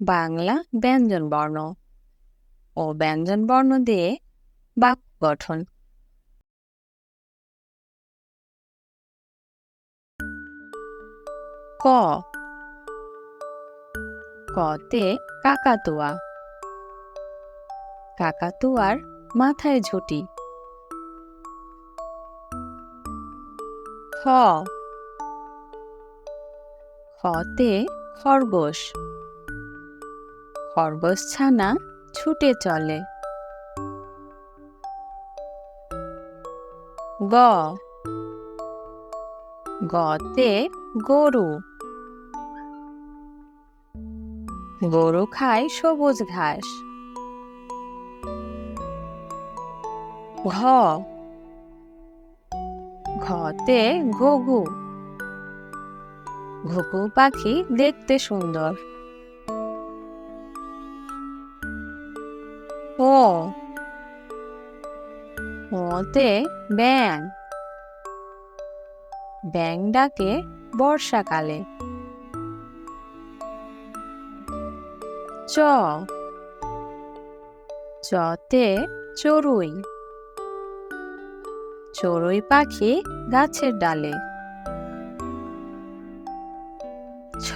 বাংলা ব্যঞ্জনবর্ণ ও ব্যঞ্জনবর্ণ দিয়ে বাক্য গঠন। ক। কতে কাকাতুয়া। কাকাতুয়ার মাথায় ঝুটি। খ। খতে খরগোশ। খরগোশ ছানা ছুটে চলে। গ। গতে গরু। গরু খায় সবুজ ঘাস। ঘ। ঘতে ঘুঘু। ঘুঘু পাখি দেখতে সুন্দর। ও। ওতে ব্যাং ব্যাং ডাকে বর্ষাকালে। চ। চতে চড়ুই। চড়ুই পাখি গাছের ডালে। ছ।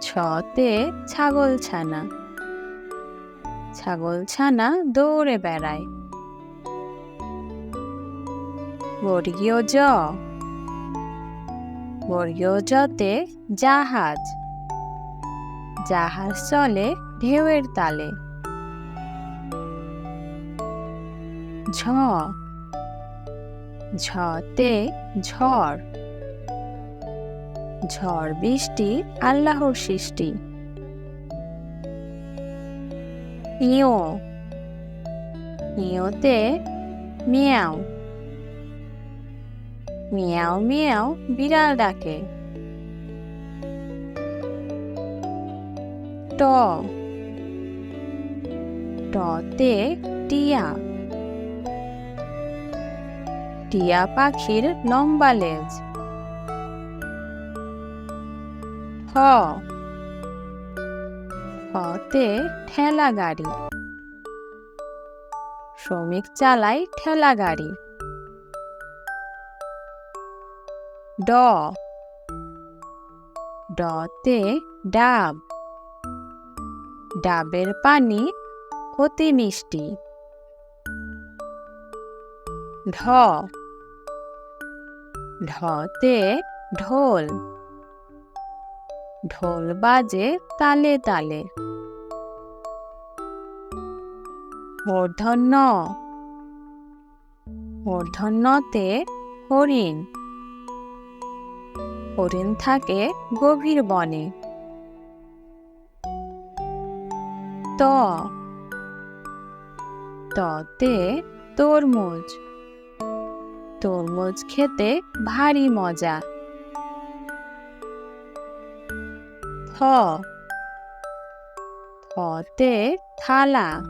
ছতে ছাগল ছানা। ছাগল ছানা দৌড়ে বেড়ায়। বর্গীয় জ। বর্গীয় জতে জাহাজ। জাহাজ চলে ঢেউয়ের তালে। ঝ। ঝতে ঝড়। ঝড় বৃষ্টি আল্লাহর সৃষ্টি। ইয় ইয়তে মিয়াও মিয়াও মিয়াও বিড়াল ডাকে ট টতে টিয়া টিয়া পাখির লম্বা লেজ হ হতে ঠেলা গাড়ি। শ্রমিক চালায় ঠেলা গাড়ি। ড। ডতে ডাব। ডাবের পানি অতি মিষ্টি। ঢ। ঢতে ঢোল। ঢোল বাজে তালে তালে। মূর্ধন্য মূর্ধন্যতে হরিণ। হরিণ থাকে গভীর বনে। ত। ততে তরমুজ। তরমুজ খেতে ভারী মজা। থ। থতে থালা।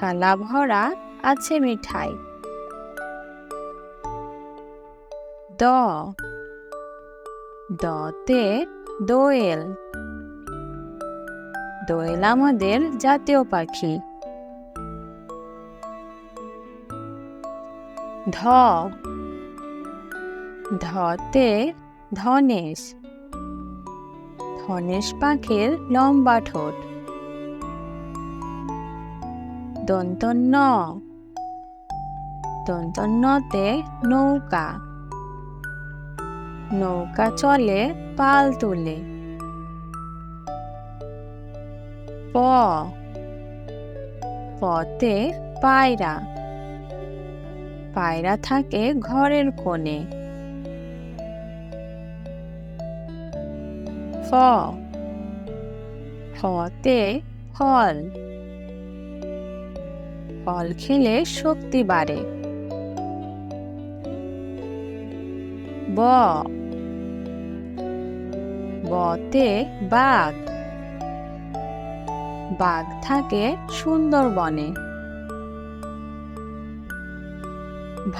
থালা ভরা আছে মিঠাই। দ। দতে দোয়েল। দোয়েল আমাদের জাতীয় পাখি। ধ। ধতে ধনেশ। ধনেশ পাখির লম্বা ঠোঁট। দন্তন্য দন্তন্যতে নৌকা। নৌকা চলে পাল তুলে। প। পতে পায়রা। পায়রা থাকে ঘরের কোণে। ফ। ফতে ফল। ফল খেলে শক্তি বাড়ে। ব। বতে বাঘ। বাঘ থাকে সুন্দরবনে। ভ।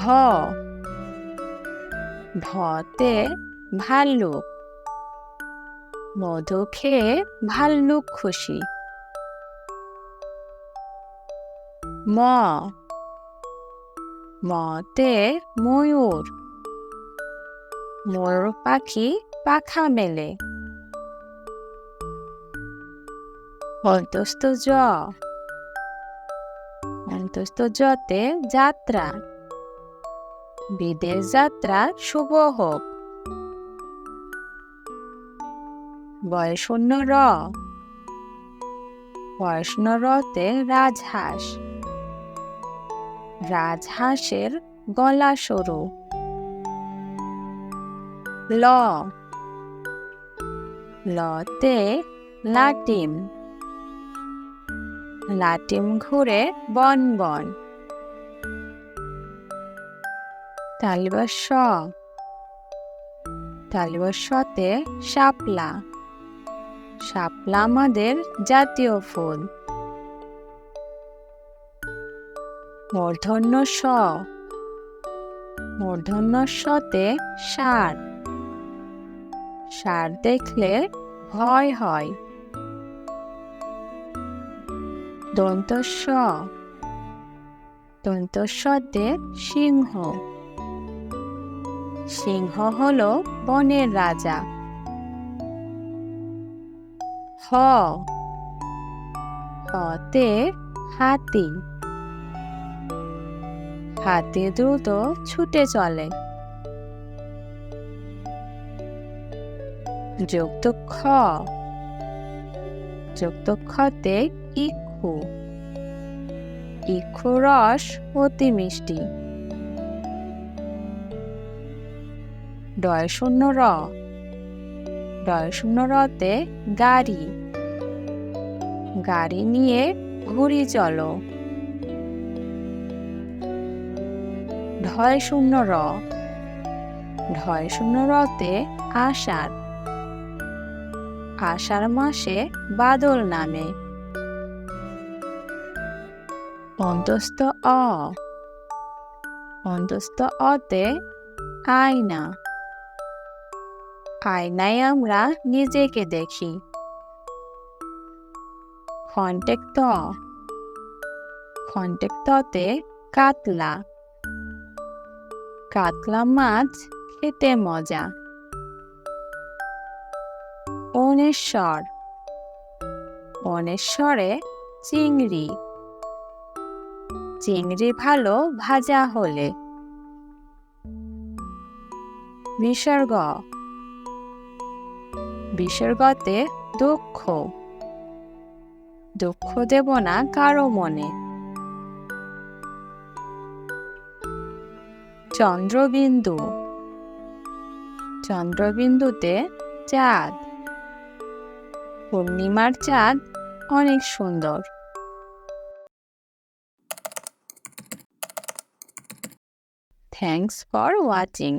ভতে ভাল্লুক। মধু খেয়ে ভাল্লুক খুশি। ম। মতে ময়ূর। ময়ূর পাখি পাখা মেলে। অন্তস্থ জ। অন্তস্থ জতে যাত্রা। বিদেশ যাত্রা শুভ হোক। বয়শূন্য র। বয়শূন্য রতে রাজহাঁস। রাজহাঁসের গলা সরু। ল। লতে লাটিম। লাটিম ঘুরে বন বন। তালিবস্য। তালিবস্যতে শাপলা। শাপলা আমাদের জাতীয় ফুল। মূর্ধন্য স। মূর্ধন্য সতে সার সার দেখলে ভয় হয়। দন্তস্ব দন্তস্বতে সিংহ। সিংহ হল বনের রাজা। হ। হতে হাতি। হাতি দ্রুত ছুটে চলে। যুক্ত খ। যুক্ত খতে ইক্ষু। ইক্ষু রস অতি মিষ্টি। ডয় শূন্য র। ডয় শূন্য রতে গাড়ি। গাড়ি নিয়ে ঘুরি চলো। ঢয় শূন্য র। ঢয় শূন্য রতে আষাঢ়। আষাঢ় মাসে বাদল নামে। অন্তস্থ অ। অন্তস্থ অতে আয়না। আয়নায় আমরা নিজেকে দেখি। খন্টেক ত খন্টেক ততে কাতলা। কাতলা মাছ খেতে মজা। অনেশ্বর অনেশ্বরে চিংড়ি। চিংড়ি ভালো ভাজা হলে। বিসর্গ। বিসর্গতে দুঃখ। দুঃখ দেব না কারও মনে। চন্দ্রবিন্দু। চন্দ্রবিন্দুতে চাঁদ। পূর্ণিমার চাঁদ অনেক সুন্দর। Thanks for watching